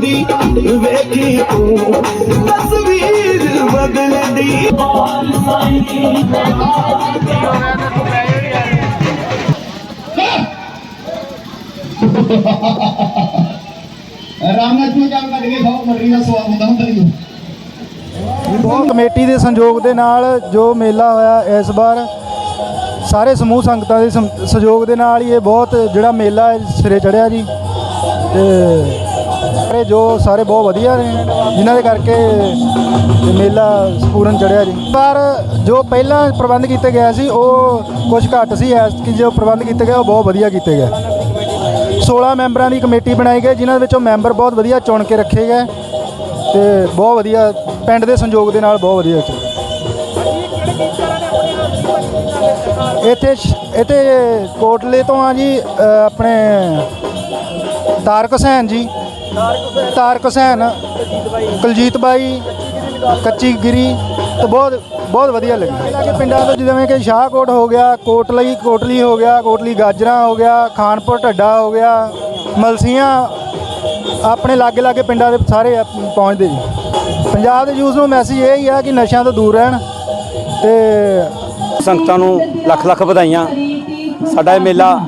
ਬਦਲਦੀ ਵੇਖੀ ਤੂੰ। ਤਸਵੀਰ ਬਦਲਦੀ ਬੋਲ ਸਾਈਂ ਰਾਮਨਾਥ ਨੂੰ ਬਹੁਤ ਮਰਰੀ ਦਾ ਹੁੰਦਾ ਹੁੰਦਾ ਹੀ ਕਮੇਟੀ ਦੇ ਸੰਯੋਗ ਦੇ ਨਾਲ ਜੋ ਮੇਲਾ ਹੋਇਆ ਇਸ ਵਾਰ ਸਾਰੇ ਸਮੂਹ ਸੰਗਤਾਂ ਦੇ ਸਹਿਯੋਗ ਦੇ ਨਾਲ ਹੀ ਇਹ ਬਹੁਤ ਜਿਹੜਾ ਮੇਲਾ ਸਿਰੇ ਚੜਿਆ ਜੀ। ਤੇ ਸਾਰੇ ਜੋ ਸਾਰੇ ਬਹੁਤ ਵਧੀਆ ਨੇ, ਜਿਨ੍ਹਾਂ ਦੇ ਕਰਕੇ ਮੇਲਾ ਸਪੂਰਨ ਚੜਿਆ ਜੀ। ਪਰ ਜੋ ਪਹਿਲਾਂ ਪ੍ਰਬੰਧ ਕੀਤੇ ਗਿਆ ਸੀ, ਉਹ ਕੁਝ ਘੱਟ ਸੀ ਐਸ ਕਿ ਜੋ ਪ੍ਰਬੰਧ ਕੀਤੇ ਗਏ, ਉਹ ਬਹੁਤ ਵਧੀਆ ਕੀਤੇ ਗਏ। 16 ਮੈਂਬਰਾਂ ਦੀ ਕਮੇਟੀ ਬਣਾਈ ਗਈ, ਜਿਨ੍ਹਾਂ ਵਿੱਚੋਂ ਮੈਂਬਰ ਬਹੁਤ ਵਧੀਆ ਚੁਣ ਕੇ ਰੱਖੇ ਗਏ, ਤੇ ਬਹੁਤ ਵਧੀਆ, ਪਿੰਡ ਦੇ ਸੰਯੋਗ ਦੇ ਨਾਲ ਬਹੁਤ ਵਧੀਆ ਚੱਲਿਆ। ਇੱਥੇ ਇੱਥੇ ਕੋਟਲੇ ਤੋਂ ਆ ਜੀ ਆਪਣੇ ਤਾਰਕ ਹੁਸੈਨ ਜੀ ਤਾਰਕ ਹੁਸੈਨ ਕੁਲਜੀਤ ਬਾਈ ਕੱਚੀ ਗਿਰੀ ਤੇ ਬਹੁਤ ਬਹੁਤ ਵਧੀਆ ਲੱਗੀ। ਲਾਗੇ ਪਿੰਡਾਂ ਤੋਂ ਜਿਵੇਂ ਕਿ ਸ਼ਾਹਕੋਟ ਹੋ ਗਿਆ ਕੋਟਲੀ ਕੋਟਲੀ ਹੋ ਗਿਆ ਕੋਟਲੀ ਗਾਜਰਾ ਹੋ ਗਿਆ ਖਾਨਪੁਰ ਢੱਡਾ ਹੋ ਗਿਆ ਮਲਸੀਆਂ ਆਪਣੇ ਲਾਗੇ ਲਾਗੇ ਪਿੰਡਾਂ ਦੇ ਸਾਰੇ ਪਹੁੰਚਦੇ ਜੀ। ਪੰਜਾਬ ਦੇ ਯੂਥ ਨੂੰ ਮੈਸੇਜ ਇਹ ਹੀ ਆ ਕਿ ਨਸ਼ਿਆਂ ਤੋਂ ਦੂਰ ਰਹਿਣ ਤੇ ਸੰਗਤਾਂ ਨੂੰ ਲੱਖ ਲੱਖ ਵਧਾਈਆਂ। ਸਾਡਾ ਇਹ ਮੇਲਾ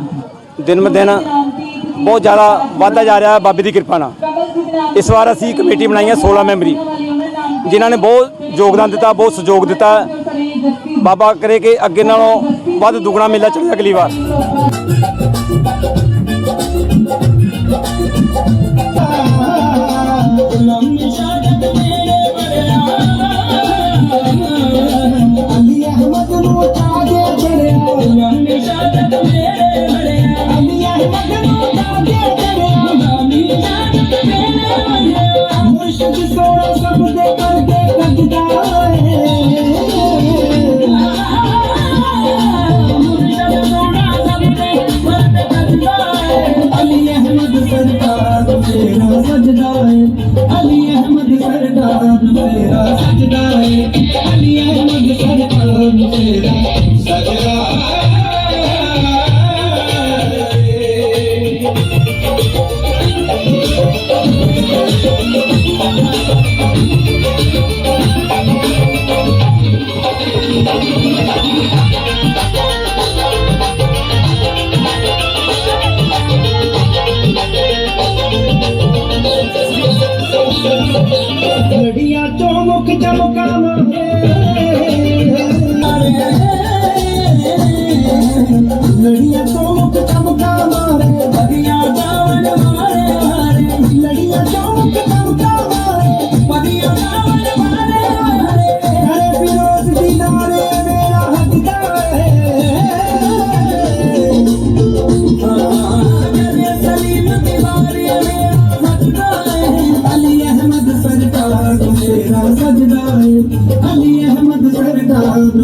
ਦਿਨ ਬ ਦਿਨ ਬਹੁਤ ਜ਼ਿਆਦਾ ਵੱਧਦਾ ਜਾ ਰਿਹਾ ਬਾਬੇ ਦੀ ਕਿਰਪਾ ਨਾਲ। ਇਸ ਵਾਰ ਅਸੀਂ ਕਮੇਟੀ ਬਣਾਈ ਹੈ 16 ਮੈਂਬਰੀ। ਜਿਨ੍ਹਾਂ ਨੇ ਬਹੁਤ ਯੋਗਦਾਨ ਦਿੱਤਾ, ਬਹੁਤ ਸਹਿਯੋਗ ਦਿੱਤਾ। ਬਾਬਾ ਕਰੇ ਕਿ ਅੱਗੇ ਨਾਲੋਂ ਵੱਧ ਦੁੱਗਣਾ ਮੇਲਾ ਚੱਲੇ ਅਗਲੀ ਵਾਰ। Pero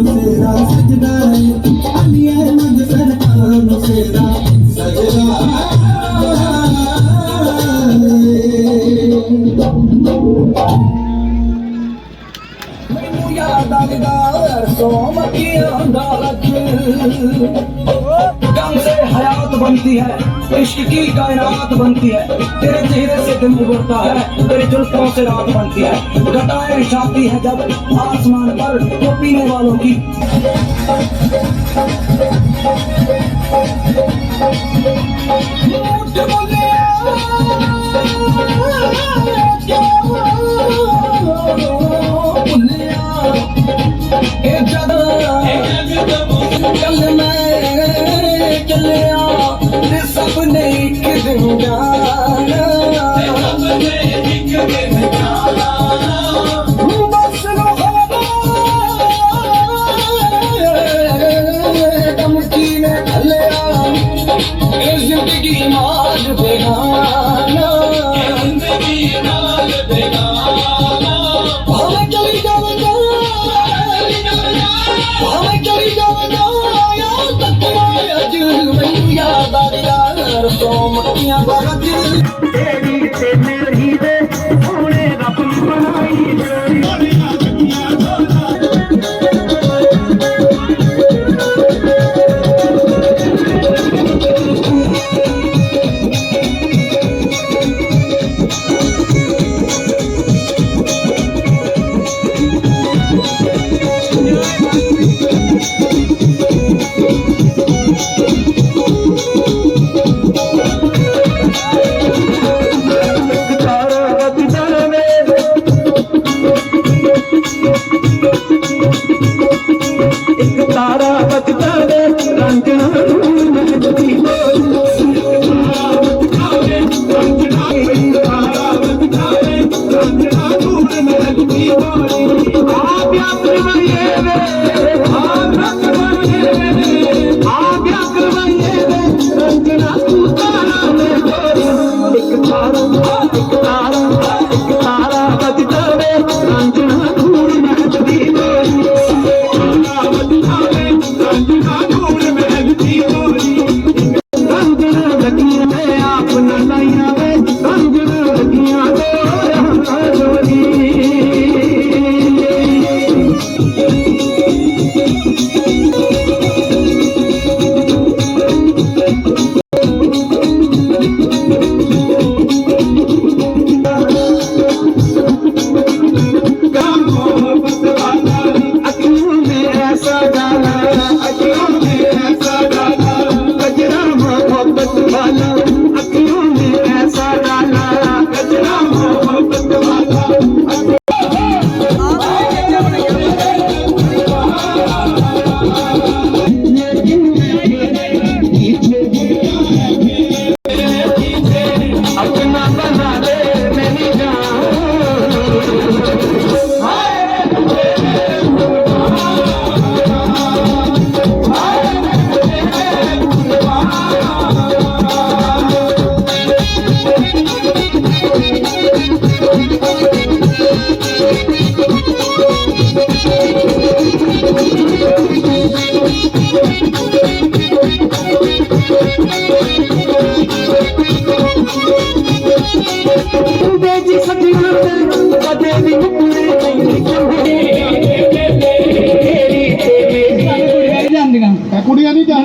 ਨੂੰ ਤੇਰਾ ਸਜਦਾ ਏ। ਅਲੀਏ ਮੰਗ ਸਰਕਾਰ ਨੂੰ ਤੇਰਾ ਸਜਦਾ ਮੈਨੂੰ ਯਾਦ ਆਉਂਦਾ ਸੋਮਤੀਆਂ ਦਾ ਲੱਖ बनती है। इश्क की कायनात बनती है। तेरे चेहरे से दिन उभरता है। तेरे जुल्फों से रात बनती है। घटाएँ छाती है जब आसमान पर तो पीने वालों की।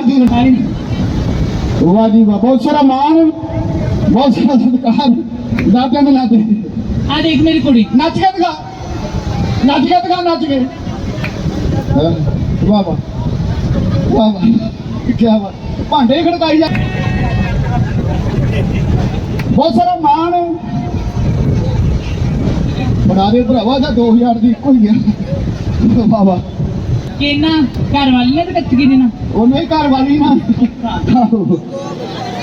ਕੁੜੀਆਂ ਨਹੀਂ। ਜਾਣਦੀ ਰਟਾਈ ਵਾਹ ਜੀ ਵਾਹ ਬਹੁਤ ਸਾਰਾ ਮਾਣ ਬਹੁਤ ਸਾਰਾ ਸਤਿਕਾਰ। ਦਾਦਿਆਂ ਦੇ ਲਾਦੇ ਆ ਦੇਖ ਮੇਰੀ ਕੁੜੀ। ਨੱਚ ਕੇ ਦਿਖਾ। ਨੱਚ ਕੇ ਦਿਖਾ ਨੱਚ ਕੇ? ਵਾਹ ਵਾਹ। ਵਾਹ ਵਾਹ। ਕੀ ਬਾਤ। ਭਾਂਡੇ ਹੀ ਖੜਕਾਈ ਜਾ। ਬਹੁਤ ਸਾਰਾ ਮਾਣ। ਬਣਾ ਦੇ ਭਰਾਵਾ ਦਾ 2000 ਦੀ ਇੱਕੋ ਹੀ ਗਿਆ ਵਾਹ ਵਾਹ। ਕਿੰਨਾ ਘਰ ਵਾਲੀ ਨੇ ਤੇ ਕੱਚ ਗਈ ਨਾ? ਉਹ ਨਹੀਂ ਘਰ ਵਾਲੀ ਨਾ। ਆਹੋ।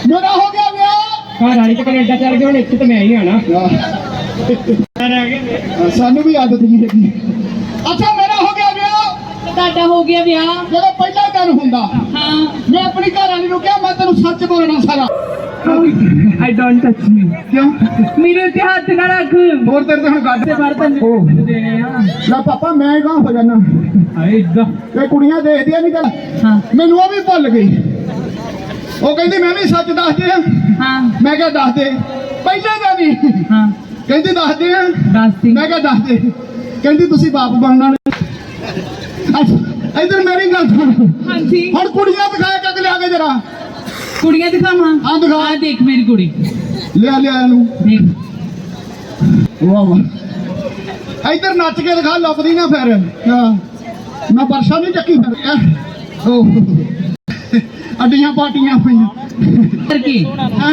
ਮੇਰਾ ਹੋ ਗਿਆ ਵਿਆਹ। ਘਰ ਵਾਲੀ ਤੇ ਕੈਨੇਡਾ ਚੱਲ ਗਈ ਹੁਣ ਇੱਥੇ ਤੇ ਮੈਂ ਹੀ ਆਣਾ ਹਾਂ, ਸਾਨੂੰ ਵੀ ਆਦਤ ਨਹੀਂ ਹੈਗੀ। ਅੱਛਾ ਮੇਰਾ ਹੋ ਗਿਆ ਵਿਆਹ। ਤੁਹਾਡਾ ਹੋ ਗਿਆ ਵਿਆਹ। ਜਦੋਂ ਪਹਿਲਾ ਦਿਨ ਹੁੰਦਾ। ਹਾਂ। ਮੈਂ ਆਪਣੀ ਘਰ ਵਾਲੀ ਨੂੰ ਕਿਹਾ ਮੈਂ ਤੈਨੂੰ ਸੱਚ ਬੋਲਣਾ ਸਾਰਾ। ਆਈ ਡੋਨਟ ਟੱਚ ਮੀ ਕਿਉਂ? ਮੇਰੇ ਤੇ ਹੱਥ ਨਾ ਰੱਖ। ਹੋਰ ਤੇਰੇ ਤੇ ਹੁਣ ਗੱਡ ਤੇ ਫੜ ਤੈਨੂੰ ਓਹ। ਦੇਣੇ ਆ। ਲੈ ਪਾਪਾ ਮੈਂ ਕਹਾਂ ਹੋ ਜਾਣਾ ਆਏ ਇਦਾਂ ਇਹ ਕੁੜੀਆਂ ਦੇਖਦੀਆਂ ਨਹੀਂ ਗੱਲ ਹਾਂ। ਮੈਨੂੰ ਉਹ ਵੀ ਭੁੱਲ ਗਈ। ਉਹ ਕਹਿੰਦੀ ਮੈਂ ਵੀ ਸੱਚ ਦੱਸਦੇ ਆ। ਹਾਂ। ਮੈਂ ਕਿਹਾ ਦੱਸ ਦੇ ਪਹਿਲੇ ਦਾ ਵੀ। ਹਾਂ। ਕਹਿੰਦੀ ਦੱਸਦੇ ਆ। ਦੱਸ ਦੀ ਮੈਂ ਕਿਹਾ ਦੱਸ ਦੇ ਕਹਿੰਦੀ ਤੁਸੀਂ ਬਾਪ ਬਣਨਾ ਨਹੀਂ ਅੱਛਾ, ਇੱਧਰ ਮੇਰੀ ਗੱਲ ਸੁਣ। ਹਾਂਜੀ। ਹੁਣ ਕੁੜੀਆਂ ਦਿਖਾਇਆ ਚੱਕ ਲਿਆ ਕੇ ਜਰਾ। ਕੁੜੀਆਂ ਦਿਖਾਵਾਂ? ਹਾਂ, ਦਿਖਾ। ਆ ਦੇਖ ਮੇਰੀ ਕੁੜੀ। ਲਿਆ ਲਿਆ ਇਹਨੂੰ। ਦੇਖ। ਵਾਹ ਵਾਹ। ਇੱਧਰ ਨੱਚ ਕੇ ਦਿਖਾ ਲੱਭਦੀ ਨਾ ਫਿਰ। ਹਾਂ। ਮੈਂ ਪਰਸਾ ਨਹੀਂ ਚੱਕੀ ਫਿਰ। ਓਹ ਅੱਡੀਆਂ ਪਾਟੀਆਂ ਪਈਆਂ। ਕਰਕੇ ਹਾਂ?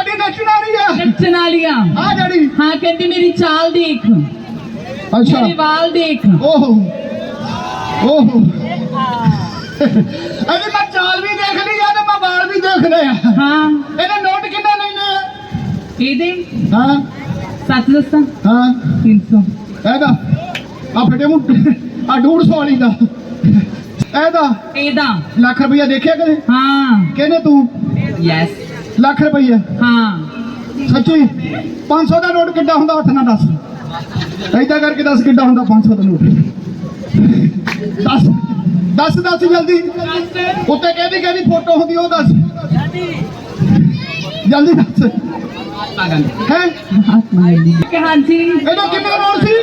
ਅੱਡੀ ਨੱਚਣ ਵਾਲੀ ਆ। ਨੱਚਣ ਵਾਲੀਆਂ। ਆ ਜਿਹੜੀ। ਹਾਂ ਕਹਿੰਦੀ ਮੇਰੀ ਚਾਲ ਦੇਖ। ਅੱਛਾ। ਮੇਰੇ ਵਾਲ ਦੇਖ। ਓਹੋ। ਓਹੋ। ਅਰੇ ਮੈਂ ਚਾਲ ਵੀ ਦੇਖ ਲਏ ਆ। ਹਾਂ। ਇਹਨੇ ਨੋਟ ਕਿੰਨੇ ਲੈਣੇ? ਇਹਦੇ? ਹਾਂ। ਸੱਤ ਦੱਸਾਂ? ਹਾਂ। 300 ਇਹਦਾ। ਆ ਫਟੇ ਮੁੱਟ ਆ 150 ਵਾਲੀ ਦਾ। ਇਹਦਾ। ਇਹਦਾ। ਲੱਖ ਰੁਪਈਆ ਦੇਖਿਆ ਕਦੇ? ਹਾਂ। ਕਹਿੰਦੇ ਤੂੰ। ਯੈਸ ਲੱਖ ਰੁਪਈਆ। ਹਾਂ। ਸੱਚੀ? 500 ਦਾ ਨੋਟ ਕਿੱਡਾ ਹੁੰਦਾ? ਹੱਥ ਨਾਲ ਦੱਸ। ਐਦਾਂ ਕਰਕੇ ਦੱਸ ਕਿੱਡਾ ਹੁੰਦਾ 500 ਦਾ ਨੋਟ ਦੱਸ। ਦੱਸ ਦੱਸ ਜਲਦੀ। ਉੱਤੇ ਕਹਿੰਦੀ ਕਹਿੰਦੀ ਫੋਟੋ ਹੁੰਦੀ ਉਹ ਦੱਸ। ਜਲਦੀ ਦੱਸ। ਹੈ? ਕਿ ਹਾਂਜੀ। ਇਹਦਾ ਕਿੰਨੇ ਦਾ ਨੋਟ ਸੀ?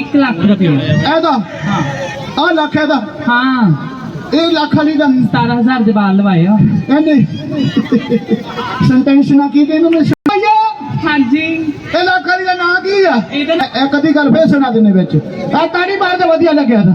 1 ਲੱਖ ਰੁਪਏ। ਇਹਦਾ? ਹਾਂ। ਆ ਲੱਖ ਇਹਦਾ? ਹਾਂ। ਇਹ ਲੱਖ ਵਾਲੀ ਦਾ? 17000 ਦੇ ਵਾਲ ਲਵਾਏ ਆ। ਕਹਿੰਦੇ ਸੰਟੈਂਸ ਨਾ ਕੀ ਕਹਿੰਦੇ ਨੇ? ਹਾਂਜੀ। ਇਹ ਲੱਖ ਵਾਲੀ ਦਾ ਨਾਂ ਕੀ ਆ? ਇਹ ਕਦੀ ਗੱਲ ਫੇਰ ਸੁਣਾ ਦਿੰਦੇ ਵਿੱਚ। ਆ ਤਾੜੀ ਮਾਰ ਤੇ ਵਧੀਆ ਲੱਗਿਆ ਤਾਂ।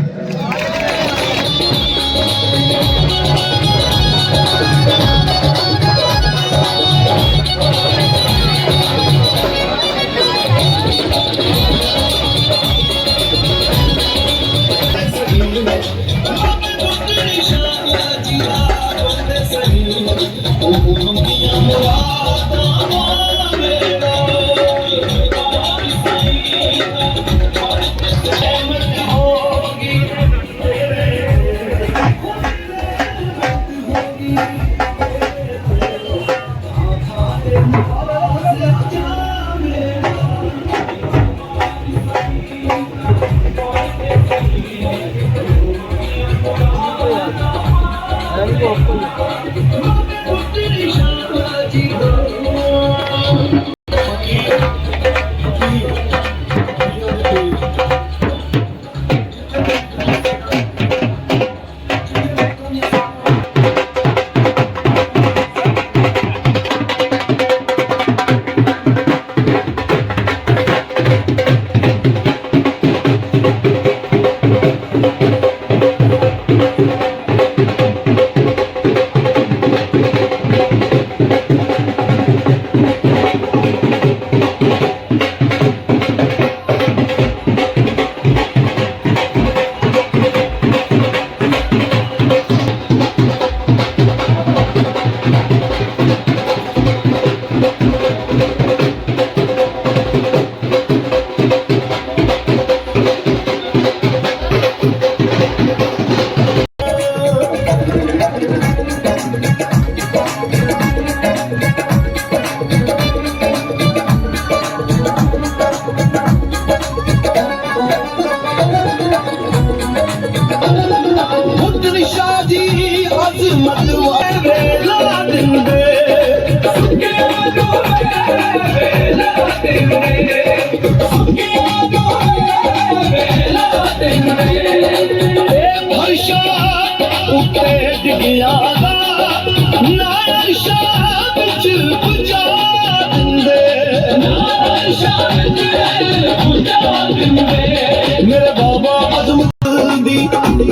ਮੇਰੇ ਬਾਬਾ ਅਜ਼ਮਤ ਦੀ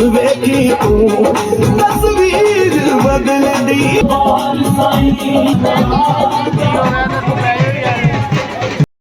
ਵੇਖੀ ਤੂੰ ਤਸਵੀਰ ਬਦਲਦੀ। ਬਾਹਰ ਸਾਈਂ